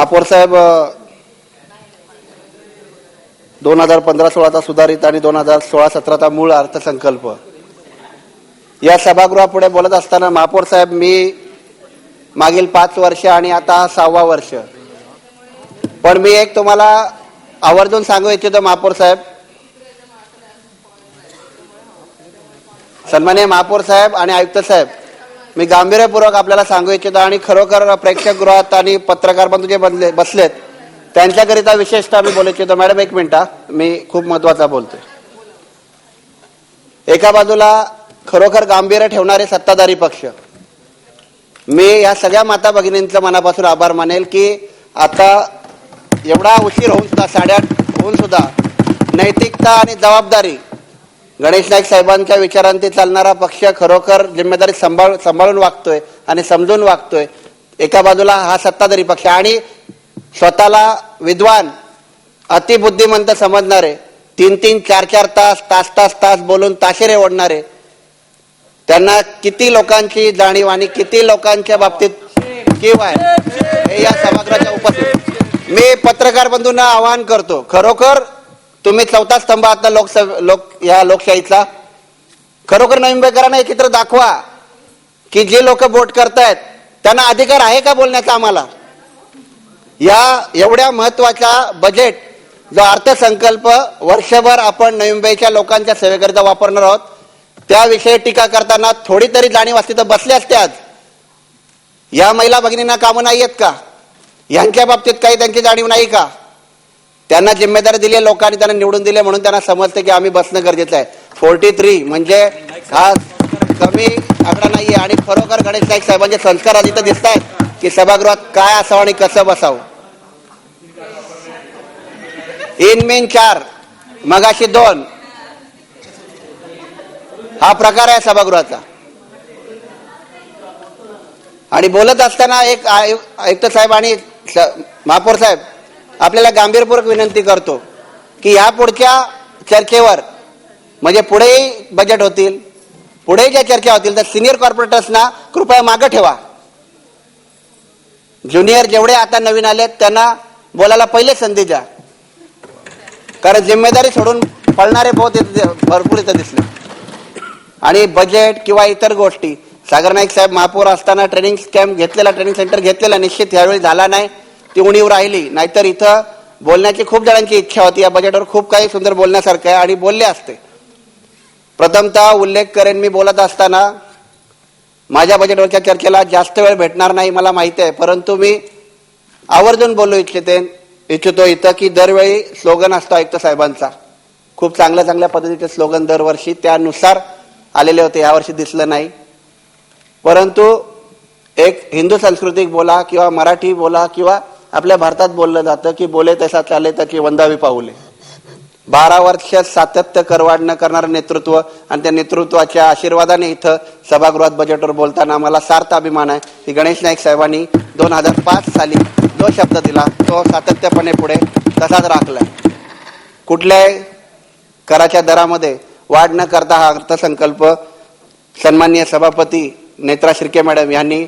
महापौर साहेब दोन हजार पंधरा सोळाचा सुधारित आणि दोन हजार सोळा सतराचा मूळ अर्थसंकल्प. या सभागृहापुढे बोलत असताना महापौर साहेब मी मागील पाच वर्ष आणि आता सहावा वर्ष. पण मी एक तुम्हाला आवर्जून सांगू इच्छितो महापौर साहेब. सन्माननीय महापौर साहेब आणि आयुक्त साहेब मी गांभीर्यपूर्वक आपल्याला सांगू इच्छितो आणि खरोखर प्रेक्षकगृहात आणि पत्रकार बंधू जे बनले बसलेत त्यांच्याकरिता विशेषतः मी बोलू इच्छितो. मॅडम एक मिनिट मी खूप महत्त्वाचा बोलतोय. एका बाजूला खरोखर गांभीर्य ठेवणारे सत्ताधारी पक्ष. मी या सगळ्या माता भगिनींचं मनापासून आभार मानेल की आता एवढा उशीर होऊन सुद्धा साडेआठ होऊन सुद्धा नैतिकता आणि जबाबदारी गणेश नाईक साहेबांच्या विचारांती चालणारा पक्ष खरोखर जिम्मेदारी सांभाळ सांभाळून वागतोय आणि समजून वागतोय. एका बाजूला हा सत्ताधारी पक्ष आणि स्वतःला विद्वान अतिबुद्धिमंत समजणारे तीन तीन चार चार तास तास तास तास बोलून ताशेरे ओढणारे त्यांना किती लोकांची जाणीव आणि किती लोकांच्या बाबतीत किंवा हे या सभागृहाच्या उपस्थित मी पत्रकार बंधूंना आवाहन करतो खरोखर तुम्ही चौथा स्तंभ आता लोकसभा लोक या लोकशाहीचा खरोखर नवीन मुंबईकरांना एकत्र चित्र दाखवा की जे लोक वोट करतायत त्यांना अधिकार आहे का बोलण्याचा आम्हाला? या एवढ्या महत्त्वाचा बजेट जो अर्थसंकल्प वर्षभर आपण नवी मुंबईच्या लोकांच्या सेवेकरिता वापरणार आहोत त्याविषयी टीका करताना थोडी तरी जाणीव असते तर बसले असते आज. या महिला भगिनींना कामं नाही आहेत का? यांच्या बाबतीत काही त्यांची जाणीव नाही का? त्यांना जिम्मेदारी दिली लोकांनी त्यांना निवडून दिले म्हणून त्यांना समजते की आम्ही बसणं गरजेचं आहे. फोर्टी थ्री म्हणजे हा कमी आकडा नाहीये आणि खरोखर गणेश नाईक साहेबांचे संस्कार आज इथं दिसत आहेत की सभागृहात काय असावं आणि कसं बसावं. इन मेन चार मगाशी दोन. हा प्रकार आहे सभागृहाचा. आणि बोलत असताना एक आयु- आयुक्त साहेब आणि महापौर साहेब आपल्याला गांभीरपूर्वक विनंती करतो की या पुढच्या चर्चेवर म्हणजे पुढेही बजेट होतील पुढे ज्या चर्चा होतील तर सिनियर कॉर्पोरेटर्सना कृपया मागं ठेवा. ज्युनियर जेवढे आता नवीन आले त्यांना बोलायला पहिले संधी द्या. कारण जिम्मेदारी सोडून पळणारे बहुत भरपूर इथं दिसले. आणि बजेट किंवा इतर गोष्टी सागर नाईक साहेब महापौर असताना ट्रेनिंग कॅम्प घेतलेला ट्रेनिंग सेंटर घेतलेला निश्चित यावेळी झाला नाही. ती उणीव राहिली नाहीतर इथं बोलण्याची खूप जणांची इच्छा होती. या बजेटवर खूप काही सुंदर बोलण्यासारखं आहे आणि बोलले असते. प्रथमतः उल्लेख करेन मी बोलत असताना माझ्या बजेटवरच्या चर्चेला जास्त वेळ भेटणार नाही मला माहिती आहे. परंतु मी आवर्जून बोलू इच्छिते इच्छितो इथं की दरवेळी स्लोगन असतो आयुक्त साहेबांचा. खूप चांगल्या चांगल्या पद्धतीचे स्लोगन दरवर्षी त्यानुसार आलेले होते. यावर्षी दिसलं नाही. परंतु एक हिंदू सांस्कृतिक बोला किंवा मराठी बोला किंवा आपल्या भारतात बोललं जातं की बोले तसा चाले त्याची वंदावी पाऊले. बारा वर्ष सातत्य करवाढ करणारं नेतृत्व आणि त्या नेतृत्वाच्या आशीर्वादाने इथं सभागृहात बजेटवर बोलताना मला सार्थ अभिमान आहे की गणेश नाईक साहेबांनी दोन हजार पाच साली जो शब्द दिला तो सातत्यपणे पुढे तसाच राखलाय. कुठल्याही कराच्या दरामध्ये वाढ न करता हा अर्थसंकल्प सन्माननीय सभापती नेत्रा शिर्के मॅडम यांनी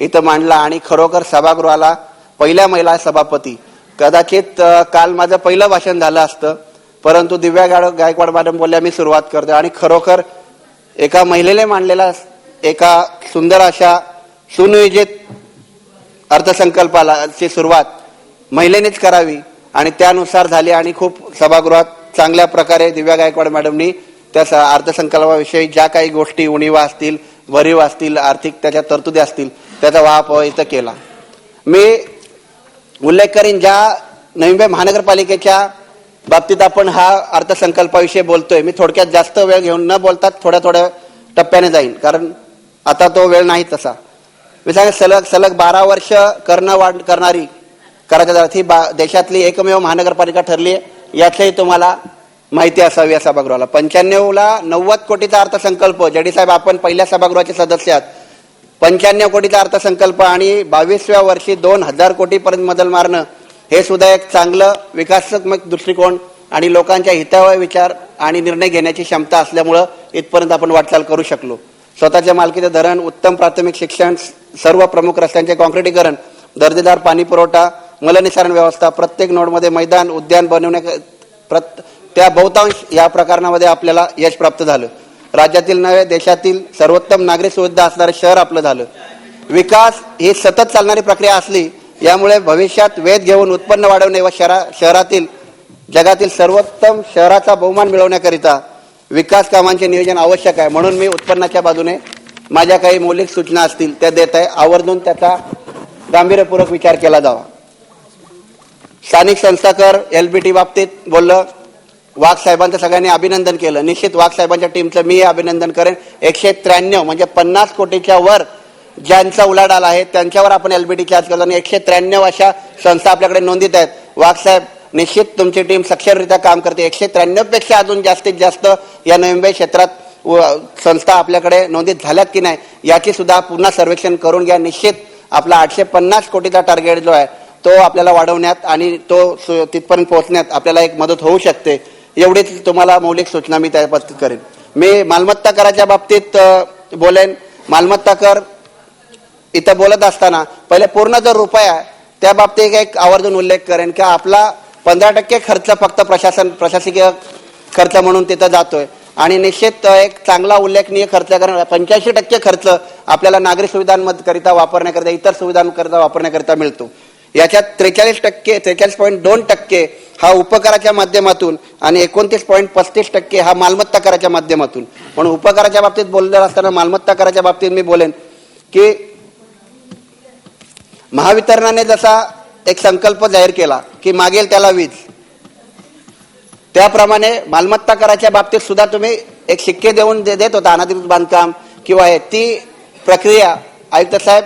इथं मांडला आणि खरोखर सभागृहाला पहिल्या महिला सभापती. कदाचित काल माझं पहिलं भाषण झालं असतं परंतु दिव्या गाड- गायकवाड मॅडम बोलल्या मी सुरुवात करतो आणि खरोखर एका महिलेने मांडलेला एका सुंदर अशा सुनियोजित अर्थसंकल्पाला ची सुरुवात महिलेनेच करावी आणि त्यानुसार झाली आणि खूप सभागृहात चांगल्या प्रकारे दिव्या गायकवाड मॅडमनी त्या स- अर्थसंकल्पाविषयी ज्या काही गोष्टी उणीवा असतील भरीव असतील आर्थिक त्याच्या तरतुदी असतील त्याचा वापर इथं केला. मी उल्लेख करीन ज्या नवी मुंबई महानगरपालिकेच्या बाबतीत आपण हा अर्थसंकल्पाविषयी बोलतोय मी थोडक्यात जास्त वेळ घेऊन न बोलता थोड्या थोड्या टप्प्याने जाईन कारण आता तो वेळ नाही तसा. मी सांग सलग सलग बारा वर्ष करणं वाढ करणारी कराच्या दरात ही बा- देशातली एकमेव महानगरपालिका ठरली आहे याचंही तुम्हाला माहिती असावी या सभागृहाला. पंच्याण्णवला नव्वद कोटीचा अर्थसंकल्प जडी साहेब आपण पहिल्या सभागृहाचे सदस्य आहात. पंच्याण्णव कोटीचा अर्थसंकल्प आणि बावीसव्या वर्षी दोन हजार कोटीपर्यंत मजल मारणं हे सुद्धा एक चांगलं विकासात्मक दृष्टिकोन आणि लोकांच्या हितावह विचार आणि निर्णय घेण्याची क्षमता असल्यामुळं इथपर्यंत आपण वाटचाल करू शकलो. स्वतःच्या मालकीचं धरण उत्तम प्राथमिक शिक्षण सर्व प्रमुख रस्त्यांचे कॉन्क्रिटीकरण दर्जेदार पाणी पुरवठा मलनिसारण व्यवस्था प्रत्येक नोडमध्ये मैदान उद्यान बनवण्या प्रत त्या बहुतांश या प्रकरणामध्ये आपल्याला यश प्राप्त झालं. राज्यातील नव्हे देशातील सर्वोत्तम नागरी सुविधा असणारं शहर आपलं झालं. विकास ही सतत चालणारी प्रक्रिया असली यामुळे भविष्यात वेध घेऊन उत्पन्न वाढवणे व शहरा शहरातील जगातील सर्वोत्तम शहराचा बहुमान मिळवण्याकरिता विकास कामांचे नियोजन आवश्यक आहे. म्हणून मी उत्पन्नाच्या बाजूने माझ्या काही मौलिक सूचना असतील त्या देत आहे. आवर्जून त्याचा गांभीर्यपूर्वक विचार केला जावा. स्थानिक संस्था कर एलबीटी बाबतीत बोललं वाघ साहेबांचं सगळ्यांनी अभिनंदन केलं. निश्चित वाघ साहेबांच्या टीमचं मी अभिनंदन करेन. एकशे त्र्याण्णव म्हणजे पन्नास कोटीच्या वर ज्यांचा उलाढाल आहे त्यांच्यावर आपण एलबीटी चार्ज करतो. आणि एकशे त्र्याण्णव अशा संस्था आपल्याकडे नोंदीत आहेत. वाघ साहेब निश्चित तुमची टीम सक्षमरित्या काम करते. एकशे त्र्याण्णवपेक्षा अजून जास्तीत जास्त या नोव्हेंबर मुंबई क्षेत्रात व संस्था आपल्याकडे नोंदीत झाल्यात की नाही याची सुद्धा पुन्हा सर्वेक्षण करून घ्या. निश्चित आपला आठशे पन्नास कोटीचा टार्गेट जो आहे तो आपल्याला वाढवण्यात आणि तो सु- तिथपर्यंत पोहोचण्यात आपल्याला एक मदत होऊ शकते. एवढीच तुम्हाला मौलिक सूचना मी त्या बाबतीत करेन. मी मालमत्ता कराच्या बाबतीत बोलेन. मालमत्ता कर. इथं बोलत असताना पहिले पूर्ण जो रुपया आहे त्या बाबतीत एक आवर्जून उल्लेख करेन की आपला पंधरा टक्के खर्च फक्त प्रशासन प्रशासकीय खर्च म्हणून तिथं जातोय. आणि निश्चित एक चांगला उल्लेखनीय खर्च करून पंच्याऐंशी टक्के खर्च आपल्याला नागरी सुविधांकरिता वापरण्याकरिता इतर सुविधांकरिता वापरण्याकरिता मिळतो. याच्यात त्रेचाळीस टक्के त्रेचाळीस पॉईंट दोन टक्के हा उपकाराच्या माध्यमातून आणि एकोणतीस पॉईंट पस्तीस टक्के हा मालमत्ता कराच्या माध्यमातून. म्हणून उपकाराच्या बाबतीत बोललेला असताना मालमत्ता कराच्या बाबतीत मी बोलेन की महावितरणाने जसा एक संकल्प जाहीर केला की मागेल त्याला वीज. त्याप्रमाणे मालमत्ता कराच्या बाबतीत सुद्धा तुम्ही एक शिक्के देऊन दे- देत होता अनाधिकृत बांधकाम किंवा हे ती प्रक्रिया आयुक्त साहेब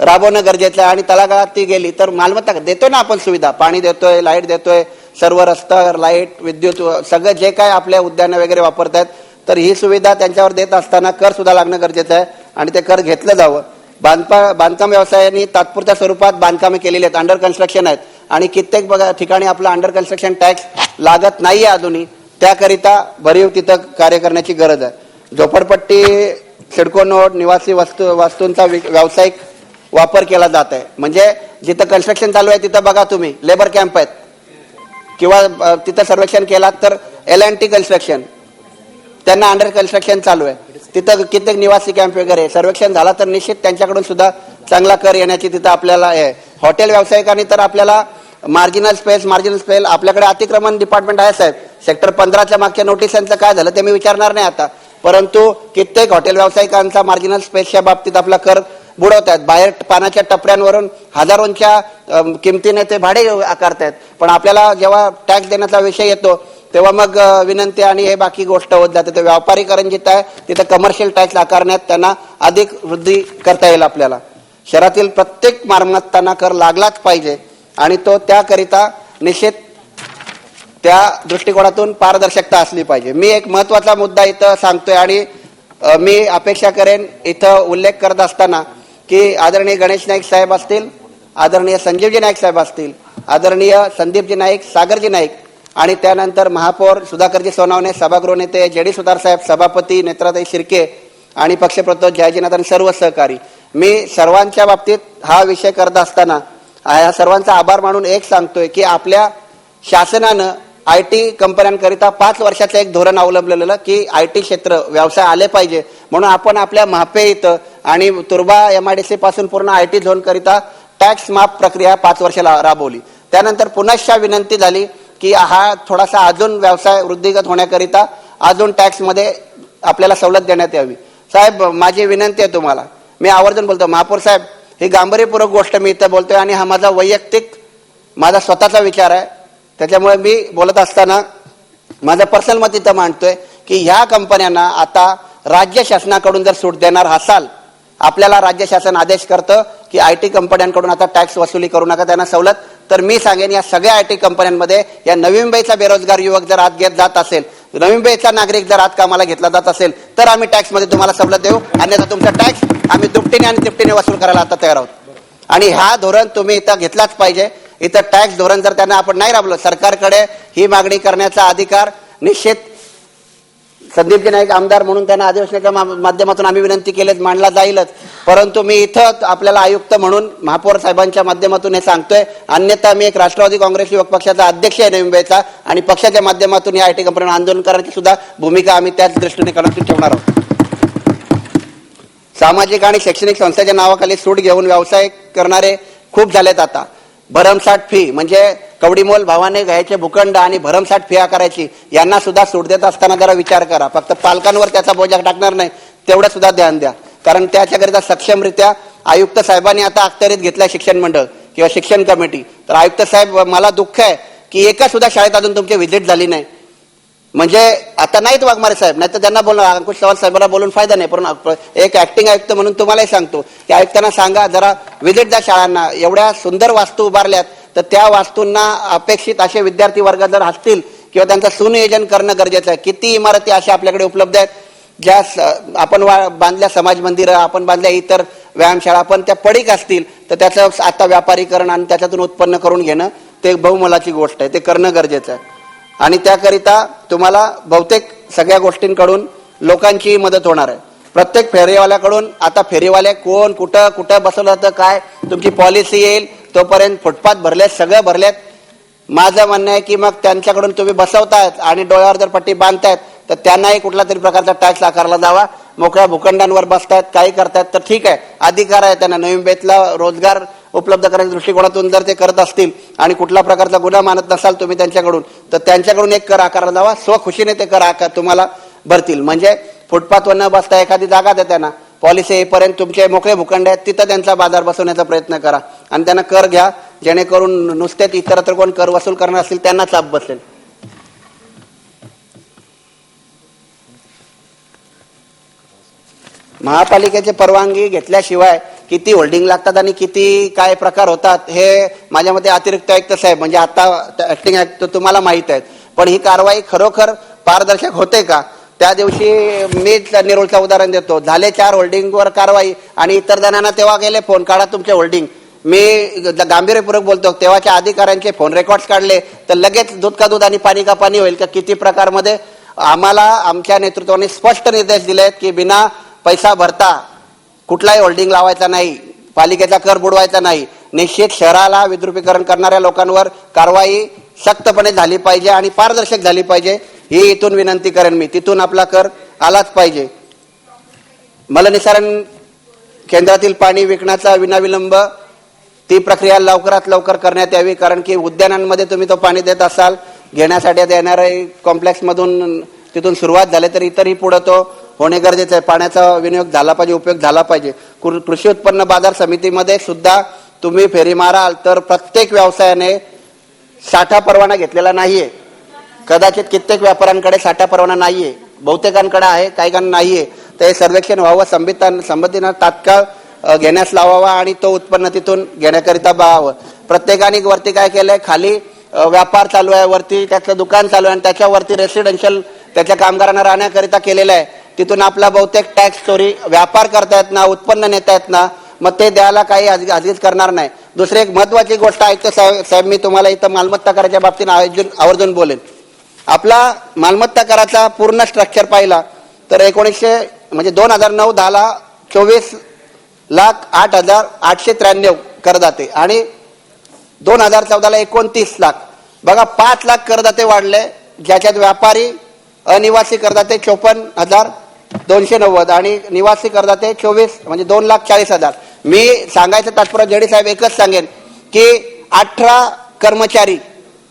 राबवणं गरजेचं आहे. आणि तळागाळात ती गेली तर मालमत्ता देतो ना आपण सुविधा. पाणी देतोय लाइट देतोय सर्व रस्ता लाइट विद्युत सगळं जे काय आपल्या उद्यानं वगैरे वापरतायत तर ही सुविधा त्यांच्यावर देत असताना कर सुद्धा लागणं गरजेचं आहे. आणि ते कर घेतलं जावं. बांधपा बांधकाम व्यवसायाने तात्पुरत्या स्वरूपात बांधकामे केलेली आहेत. अंडर कन्स्ट्रक्शन आहेत. आणि कित्येक बघा ठिकाणी आपला अंडर कन्स्ट्रक्शन टॅक्स लागत नाही आहे अजूनही. त्याकरिता भरीव तिथं कार्य करण्याची गरज आहे. झोपडपट्टी सिडको नोट निवासी वस्तू वस्तूंचा व्यावसायिक वापर केला जात आहे. म्हणजे जिथं कन्स्ट्रक्शन चालू आहे तिथं बघा तुम्ही लेबर कॅम्प आहेत. किंवा तिथं सर्वेक्षण केलात तर एल अँड टी कन्स्ट्रक्शन त्यांना अंडर कन्स्ट्रक्शन चालू आहे. तिथं कित्येक निवासी कॅम्प वगैरे सर्वेक्षण झाला तर निश्चित त्यांच्याकडून सुद्धा चांगला कर येण्याची तिथं आपल्याला आहे हॉटेल व्यावसायिकांनी तर आपल्याला मार्जिनल स्पेस मार्जिनल स्पेस आपल्याकडे अतिक्रमण डिपार्टमेंट आहे साहेब. सेक्टर पंधराच्या मागच्या नोटिसांचं काय झालं ते मी विचारणार नाही आता. परंतु कित्येक हॉटेल व्यावसायिकांचा मार्जिनल स्पेसच्या बाबतीत आपला कर बुडवतात बाहेर पानाच्या टपऱ्यांवरून हजारोंच्या किमतीने ते भाडे आकारतायत. पण आपल्याला जेव्हा टॅक्स देण्याचा विषय येतो तेव्हा मग विनंती आणि हे बाकी गोष्ट होत जाते. तर व्यापारीकरण जिथं आहे तिथं कमर्शियल टॅक्स आकारण्यात त्यांना अधिक वृद्धी करता येईल आपल्याला. शहरातील प्रत्येक मालमत्तांना कर लागलाच पाहिजे आणि तो त्याकरिता निश्चित त्या दृष्टिकोनातून पारदर्शकता असली पाहिजे. मी एक महत्त्वाचा मुद्दा इथं सांगतोय आणि मी अपेक्षा करेन इथं उल्लेख करत असताना की आदरणीय गणेश नाईक साहेब असतील आदरणीय संजीवजी नाईक साहेब असतील आदरणीय संदीपजी नाईक सागरजी नाईक आणि त्यानंतर महापौर सुधाकरजी सोनावणे सभागृह नेते जे डी सुतार साहेब सभापती नेत्राताई शिर्के आणि पक्षप्रतोद जयजीनाथ आणि सर्व सहकारी. मी सर्वांच्या बाबतीत हा विषय करत असताना या सर्वांचा आभार मानून एक सांगतोय की आपल्या शासनानं आय टी कंपन्यांकरिता पाच वर्षाचं एक धोरण अवलंबलेलं की आय टी क्षेत्र व्यवसाय आले पाहिजे. म्हणून आपण आपल्या महापे इथं आणि तुर्बा एम आय डी सी पासून पूर्ण आय टी झोन करिता टॅक्स माफ प्रक्रिया पाच वर्षाला राबवली. त्यानंतर पुनश्च विनंती झाली की हा थोडासा अजून व्यवसाय वृद्धिगत होण्याकरिता अजून टॅक्समध्ये आपल्याला सवलत देण्यात यावी. साहेब माझी विनंती आहे तुम्हाला. मी आवर्जून बोलतो महापौर साहेब ही गांभीर्यपूर्वक गोष्ट मी इथं बोलतोय आणि हा माझा वैयक्तिक माझा स्वतःचा विचार आहे. त्याच्यामुळे मी बोलत असताना माझं पर्सनल मत इथं मांडतोय की ह्या कंपन्यांना आता राज्य शासनाकडून जर सूट देणार असाल आपल्याला राज्य शासन आदेश करतं की आय टी कंपन्यांकडून आता टॅक्स वसुली करू नका त्यांना सवलत. तर मी सांगेन या सगळ्या आय टी कंपन्यांमध्ये या नवी मुंबईचा बेरोजगार युवक जर आत घेत जात असेल नवी मुंबईचा नागरिक जर आत कामाला घेतला जात असेल तर आम्ही टॅक्समध्ये तुम्हाला सवलत देऊ. अन्यथा तुमचा टॅक्स आम्ही दुपटीने आणि तिपटीने वसूल करायला आता तयार आहोत. आणि हा धोरण तुम्ही इथं घेतलाच पाहिजे. इथं टॅक्स धोरण जर त्यांना आपण नाही राबलो सरकारकडे ही मागणी करण्याचा अधिकार निश्चित संदीपजी नाईक आमदार म्हणून त्यांना अधिवेशनाच्या मा- माध्यमातून आम्ही विनंती केलीच मांडला जाईलच. परंतु मी इथं आपल्याला आयुक्त म्हणून महापौर साहेबांच्या माध्यमातून हे सांगतोय. अन्यथा मी एक राष्ट्रवादी काँग्रेस युवक पक्षाचा अध्यक्ष आहे नवी मुंबईचा आणि पक्षाच्या माध्यमातून या आय टी कंपनीवर आंदोलन करण्याची सुद्धा भूमिका आम्ही त्याच दृष्टीने कणखून ठेवणार आहोत. सामाजिक आणि शैक्षणिक संस्थेच्या नावाखाली सूट घेऊन व्यवसाय करणारे खूप झालेत आता. भरमसाठ फी म्हणजे कवडीमोल भावाने घ्यायचे भूखंड आणि भरमसाठ फिया करायची यांना सुद्धा सूट देत असताना जरा विचार करा. फक्त पालकांवर त्याचा बोजा टाकणार नाही तेवढं सुद्धा ध्यान द्या. कारण त्याच्याकरिता सक्षमरित्या आयुक्त साहेबांनी आता अखत्यारीत घेतलाय शिक्षण मंडळ किंवा शिक्षण कमिटी. तर आयुक्त साहेब मला दुःख आहे की एका सुद्धा शाळेत अजून तुमची व्हिजिट झाली नाही. म्हणजे आता नाहीत वाघमारे साहेब नाही तर त्यांना बोलणार अंकुश चव्हाण साहेबांना बोलून फायदा नाही पण एक ऍक्टिंग आयुक्त म्हणून तुम्हालाही सांगतो. की आयुक्तांना सांगा जरा व्हिजिट द्या शाळांना एवढ्या सुंदर वास्तू उभारल्यात. तर त्या वास्तूंना अपेक्षित असे विद्यार्थी वर्ग जर असतील किंवा त्यांचं सुनियोजन करणं गरजेचं आहे. किती इमारती अशा आपल्याकडे उपलब्ध आहेत ज्या आपण वा- बांधल्या समाज मंदिरं आपण बांधल्या इतर व्यायामशाळा पण त्या पडीक असतील तर त्याचं आता व्यापारीकरण आणि त्याच्यातून उत्पन्न करून घेणं ते बहुमलाची गोष्ट आहे. ते करणं गरजेचं आहे. आणि त्याकरिता तुम्हाला बहुतेक सगळ्या गोष्टींकडून लोकांची मदत होणार आहे. प्रत्येक फेरीवाल्याकडून आता फेरीवाले कोण कुठं कुठं बसवलं तर काय तुमची पॉलिसी येईल तोपर्यंत फुटपाथ भरलेत सगळं भरलेत माझं म्हणणं आहे की मग त्यांच्याकडून तुम्ही बसवतायत आणि डोळ्यावर जर पट्टी बांधतायत तर त्यांनाही कुठला तरी प्रकारचा टॅक्स आकारला जावा. मोकळ्या भूखंडांवर बसतायत काही करतायत तर ठीक आहे. अधिकार आहे त्यांना. नवी मुंबईतला रोजगार उपलब्ध करण्याच्या दृष्टिकोनातून जर ते करत असतील आणि कुठला प्रकारचा गुन्हा मानत नसाल तुम्ही त्यांच्याकडून तर त्यांच्याकडून एक कर आकारला जावा. स्वखुशीने ते कर आकार तुम्हाला भरतील. म्हणजे फुटपाथवर न बसता एखादी जागा द्या त्यांना पॉलिसी येईपर्यंत तुमचे मोकळे भूखंड आहेत तिथं त्यांचा बाजार बसवण्याचा प्रयत्न करा. आणि त्यांना कर घ्या जेणेकरून नुसतेच इतरत्र कोण कर वसूल करणार असतील त्यांना चाप बसेल. महापालिकेची परवानगी घेतल्याशिवाय किती होल्डिंग लागतात आणि किती काय प्रकार होतात हे माझ्या मते अतिरिक्त आयुक्त साहेब म्हणजे आता ऍक्टिंग आयुक्त तुम्हाला माहीत आहेत. पण ही कारवाई खरोखर पारदर्शक होते का? त्या दिवशी मीच निरोळचं उदाहरण देतो. झाले चार होल्डिंगवर कारवाई आणि इतर जणांना तेव्हा गेले फोन काढा तुमचे होल्डिंग. मी गांभीर्यपूर्वक बोलतो तेव्हाच्या अधिकाऱ्यांचे फोन रेकॉर्ड्स काढले तर लगेच दूध का दूध आणि पाणी का पाणी होईल का किती प्रकारमध्ये? आम्हाला आमच्या नेतृत्वाने स्पष्ट निर्देश दिले की बिना पैसा भरता कुठलाही होल्डिंग लावायचा नाही पालिकेचा कर बुडवायचा नाही. निश्चित शहराला विद्रुपीकरण करणाऱ्या लोकांवर कारवाई सक्तपणे झाली पाहिजे आणि पारदर्शक झाली पाहिजे. ही इथून विनंती करेन मी. तिथून आपला कर आलाच पाहिजे. मलनिसारण केंद्रातील पाणी विकण्याचा विनाविलंब ती प्रक्रिया लवकरात लवकर करण्यात यावी कारण की उद्यानांमध्ये तुम्ही तो पाणी देत असाल घेण्यासाठी येणारे येणाऱ्या कॉम्प्लेक्स मधून तिथून सुरुवात झाली तर इतरही पुढे तो होणे गरजेचं आहे. पाण्याचा विनियोग झाला पाहिजे उपयोग झाला पाहिजे. कृषी उत्पन्न बाजार समितीमध्ये सुद्धा तुम्ही फेरी माराल तर प्रत्येक व्यवसायाने साठा परवाना घेतलेला नाहीये. कदाचित कित्येक व्यापाऱ्यांकडे साठा परवाना नाहीये. बहुतेकांकडे आहे काही काहींना नाहीये. तर हे सर्वेक्षण व्हावं संबिता संबंधीनं तात्काळ घेण्यास लावावा आणि तो उत्पन्न तिथून घेण्याकरिता बघावं प्रत्येकाने वरती काय केलंय? खाली व्यापार चालू आहे वरती त्याचं दुकान चालू आहे आणि त्याच्यावरती रेसिडेन्शियल त्याच्या कामगारांना राहण्याकरिता केलेलं आहे. तिथून आपला बहुतेक टॅक्स चोरी व्यापार करता येत ना उत्पन्न नेता येत ना मग ते द्यायला काही आज- करणार नाही. दुसरी एक महत्वाची गोष्ट आहे तर साहेब साहेब मी तुम्हाला इथं मालमत्ता कराच्या बाबतीत आयोजन आवर्जून बोलेन. आपला मालमत्ता कराचा पूर्ण स्ट्रक्चर पाहिला तर एकोणीसशे म्हणजे दोन हजार नऊ दहाला चोवीस लाख आठ हजार आठशे त्र्याण्णव करदाते आणि दोन हजार चौदाला एकोणतीस लाख. बघा पाच लाख करदाते वाढले ज्याच्यात व्यापारी अनिवासी करदाते चोपन्न हजार दोनशे नव्वद आणि निवासी करदाते चोवीस म्हणजे दोन लाख चाळीस हजार. मी सांगायचं तात्पर्य जेडी साहेब एकच सांगेन की अठरा कर्मचारी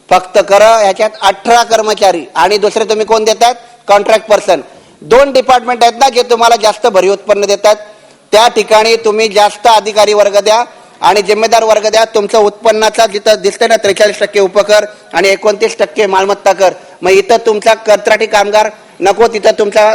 फक्त कर ह्याच्यात अठरा कर्मचारी आणि दुसरे तुम्ही कोण देतात कॉन्ट्रॅक्ट पर्सन दोन डिपार्टमेंट आहेत ना जे तुम्हाला जास्त भरी उत्पन्न देतात. त्या ठिकाणी तुम्ही जास्त अधिकारी वर्ग द्या आणि जिम्मेदार वर्ग द्या. तुमचं उत्पन्नाचा जिथं दिसतंय ना त्रेचाळीस टक्के उपकर आणि एकोणतीस टक्के मालमत्ता कर. मग इथं तुमचा कंत्राटी कामगार नको तिथं तुमचा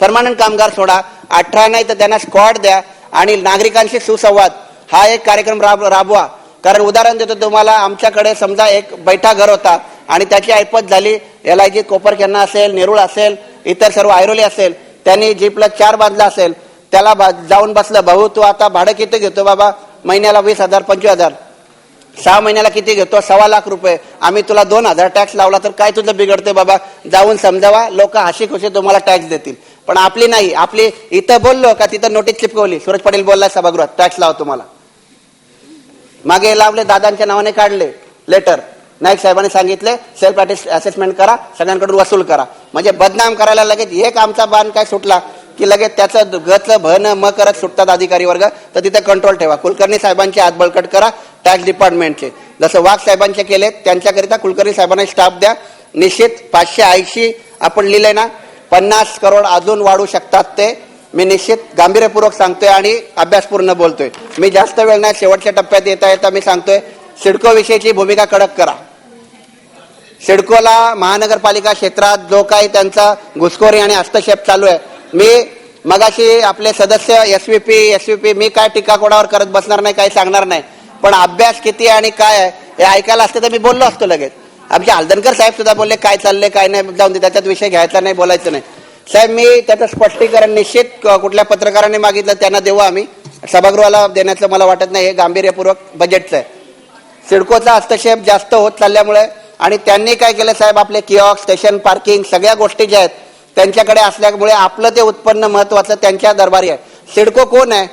परमानंट कामगार सोडा. अठरा नाही तर त्यांना स्क्वॉड द्या आणि नागरिकांशी सुसंवाद. हा एक कार्यक्रम राब राबवा. कारण उदाहरण देतो तुम्हाला आमच्याकडे समजा एक बैठा घर होता आणि त्याची ऐपत झाली. एल आय जी कोपरखेन्ना असेल नेरुळ असेल इतर सर्व ऐरोली असेल त्यांनी जीपला चार बांधला असेल. त्याला बा- जाऊन बसलं भाऊ तू आता भाडं किती घेतो बाबा? महिन्याला वीस हजार पंचवीस हजार. सहा महिन्याला किती घेतो? सव्वा लाख रुपये. आम्ही तुला दोन हजार टॅक्स लावला तर काय तुझं बिघडते बाबा? जाऊन समजावा. लोक हशी खुशी तुम्हाला टॅक्स देतील. पण आपली नाही आपली इथं बोललो का तिथं नोटीस चिपकवली. सूरज पाटील बोलला सभागृहात टॅक्स लाव तुम्हाला. मागे लावले दादांच्या नावाने काढले लेटर नाईक साहेबांनी सांगितले सेल्फ असेसमेंट करा सगळ्यांकडून वसूल करा. म्हणजे बदनाम करायला लगेच एक आमचा बाण काय सुटला की लगेच त्याचं गचं भन म करत सुटतात अधिकारी वर्ग तर तिथे कंट्रोल ठेवा. कुलकर्णी साहेबांचे हात बळकट करा टॅक्स डिपार्टमेंटचे जसं वाघ साहेबांचे केले त्यांच्याकरिता कुलकर्णी साहेबांना स्टाफ द्या. निश्चित पाचशे ऐंशी आपण लिहिले ना पन्नास करोड अजून वाढू शकतात ते मी निश्चित गांभीर्यपूर्वक सांगतोय आणि अभ्यासपूर्ण बोलतोय. मी जास्त वेळ नाही शेवटच्या टप्प्यात येता येता मी सांगतोय सिडको विषयीची भूमिका कडक करा. सिडकोला महानगरपालिका क्षेत्रात जो काही त्यांचा घुसखोरी आणि हस्तक्षेप चालू आहे मी मगाशी आपले सदस्य S V P S V P मी काय टीका कोणावर करत बसणार नाही काही सांगणार नाही. पण अभ्यास किती आणि काय आहे हे ऐकायला असते तर मी बोललो असतो लगेच. आमचे हलदनकर साहेब सुद्धा बोलले काय चाललंय काय नाही जाऊन दे त्याच्यात विषय घ्यायचा नाही बोलायचं नाही. साहेब मी त्याचं स्पष्टीकरण निश्चित कुठल्या पत्रकाराने मागितलं त्यांना देऊ आम्ही. सभागृहाला देण्याचं मला वाटत नाही हे गांभीर्यपूर्वक बजेटचं आहे. सिडकोचा हस्तक्षेप जास्त होत चालल्यामुळे आणि त्यांनी काय केलं साहेब आपले किऑक स्टेशन पार्किंग सगळ्या गोष्टी ज्या आहेत त्यांच्याकडे असल्यामुळे आपलं ते उत्पन्न महत्वाचं त्यांच्या दरबारी आहे. सिडको कोण आहे?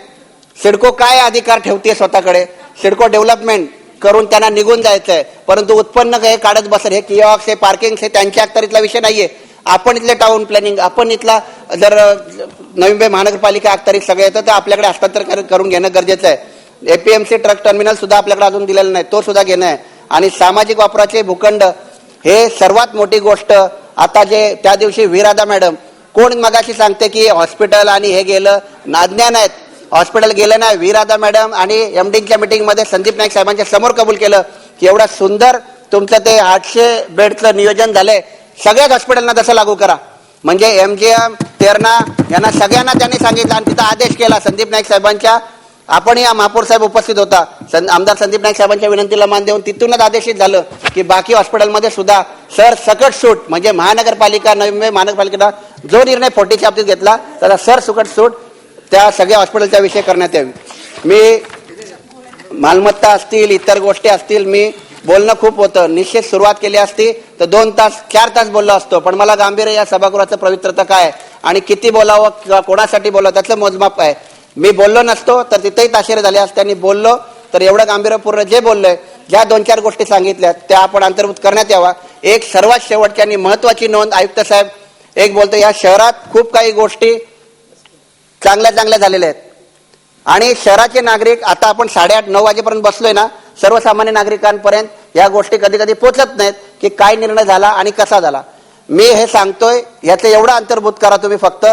सिडको काय अधिकार ठेवते स्वतःकडे? सिडको डेव्हलपमेंट करून त्यांना निघून जायचं आहे परंतु उत्पन्न हे काढत बसत हे किऑक्स हे पार्किंग हे त्यांच्या अखत्यारीतला विषय नाहीये. आपण इथले टाऊन प्लॅनिंग आपण इथला जर नवी मुंबई महानगरपालिका अखत्यारीत सगळं येतं तर आपल्याकडे हस्तांतर करून घेणं गरजेचं आहे. एपीएमसी ट्रक टर्मिनल सुद्धा आपल्याकडे अजून दिलेलं नाही तो सुद्धा घेणं आहे. आणि सामाजिक वापराचे भूखंड हे सर्वात मोठी गोष्ट. आता जे त्या दिवशी विरादा मॅडम कोण मगाशी सांगते की हॉस्पिटल आणि हे गेलं नाज्ञान आहेत. हॉस्पिटल गेलं नाही. वीराधा मॅडम आणि एमडीच्या मीटिंगमध्ये संदीप नाईक साहेबांच्या समोर कबूल केलं की एवढा सुंदर तुमचं ते आठशे बेडचं नियोजन झालंय. सगळ्याच हॉस्पिटलना तसं लागू करा. म्हणजे एमजीएम तेरणा यांना सगळ्यांना त्यांनी सांगितलं आणि तिथं आदेश केला संदीप नाईक साहेबांच्या. आपण या महापौर साहेब उपस्थित होता. सं- आमदार संदीप नाईक साहेबांच्या विनंतीला मान देऊन तिथूनच आदेशित झालं की बाकी हॉस्पिटलमध्ये सुद्धा सर सकट सूट म्हणजे महानगरपालिका नवी मुंबई महानगरपालिकेला जो निर्णय फोटीच्या बाबतीत घेतला त्याला सर सुकट सूट त्या सगळ्या हॉस्पिटलच्या विषय करण्यात यावी. मी मालमत्ता असतील इतर गोष्टी असतील मी बोलणं खूप होतं. निश्चित सुरुवात केली असती तर दोन तास चार तास बोललो असतो. पण मला गांभीर्य या सभागृहाचं पवित्रता काय आहे? आणि किती बोलावं किंवा कोणासाठी बोलावं त्याचं मोजमाप काय मी बोललो नसतो तर तिथेही ताशेरे झाले असते. आणि बोललो तर एवढं गांभीर्यपूर्ण जे बोललोय ज्या दोन चार गोष्टी सांगितल्या त्या आपण अंतर्भूत करण्यात यावा. एक सर्वात शेवटची आणि महत्वाची नोंद आयुक्त साहेब एक बोलतो या शहरात खूप काही गोष्टी चांगल्या चांगल्या झालेल्या आहेत. आणि शहराचे नागरिक आता आपण साडेआठ नऊ वाजेपर्यंत बसलोय ना सर्वसामान्य नागरिकांपर्यंत या गोष्टी कधी कधी पोचत नाहीत की काय निर्णय झाला आणि कसा झाला. मी हे सांगतोय याचं एवढं अंतर्भूत करा तुम्ही फक्त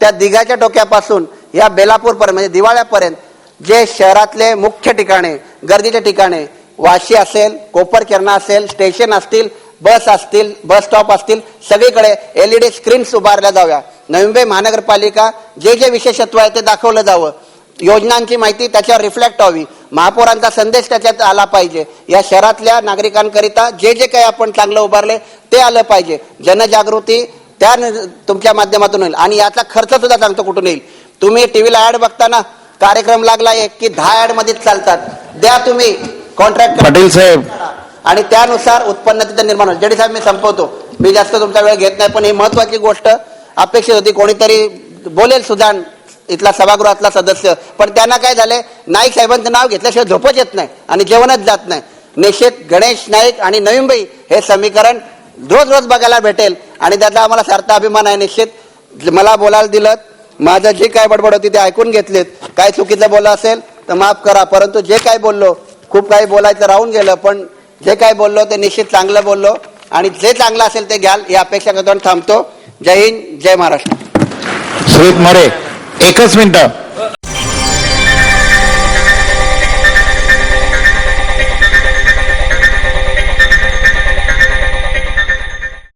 त्या दिघाच्या टोक्यापासून या बेलापूरपर्यंत म्हणजे दिवाळ्यापर्यंत जे शहरातले मुख्य ठिकाणे गर्दीचे ठिकाणे वाशी असेल कोपरकिरणा असेल स्टेशन असतील बस असतील बस स्टॉप असतील सगळीकडे एलईडी स्क्रीन्स उभारल्या जाव्या. नवी मुंबई महानगरपालिका जे जे विशेषत्व आहे ते दाखवलं जावं. योजनांची माहिती त्याच्यावर रिफ्लेक्ट व्हावी. महापौरांचा संदेश त्याच्यात आला पाहिजे. या शहरातल्या नागरिकांकरिता जे जे काही आपण चांगलं उभारले ते आलं पाहिजे. जनजागृती त्या तुमच्या माध्यमातून होईल. आणि याचा खर्च सुद्धा सांगतो कुठून येईल. तुम्ही टीव्हीला ऍड बघताना कार्यक्रम लागला एक की दहा ऍड मध्येच चालतात. द्या तुम्ही. कॉन्ट्रॅक्ट पाटील साहेब आणि त्यानुसार उत्पन्न तिथं निर्माण होईल. जडी साहेब मी संपवतो. मी जास्त तुमचा वेळ घेत नाही पण ही महत्वाची गोष्ट अपेक्षित होती. कोणीतरी बोलेल सुजान इथला सभागृहातला सदस्य. पण त्यांना काय झाले नाईक साहेबांचं नाव घेतल्याशिवाय झोपच येत नाही आणि जेवणच जात नाही. निश्चित गणेश नाईक आणि नवी मुंबई हे समीकरण रोज रोज बघायला भेटेल आणि त्याचा आम्हाला सार्थ अभिमान आहे निश्चित. मला बोलायला दिलं माझं जे काय बडबड होती ते ऐकून घेतलीत. काय चुकीचं बोला असेल तर माफ करा. परंतु जे काय बोललो खूप काही बोलायचं राहून गेलं पण जे काय बोललो ते निश्चित चांगलं बोललो. आणि जे चांगलं असेल ते घ्याल या अपेक्षा करतो थांबतो. जय हिंद जय महाराष्ट्र. सुरेश मोरे एकच मिनिट.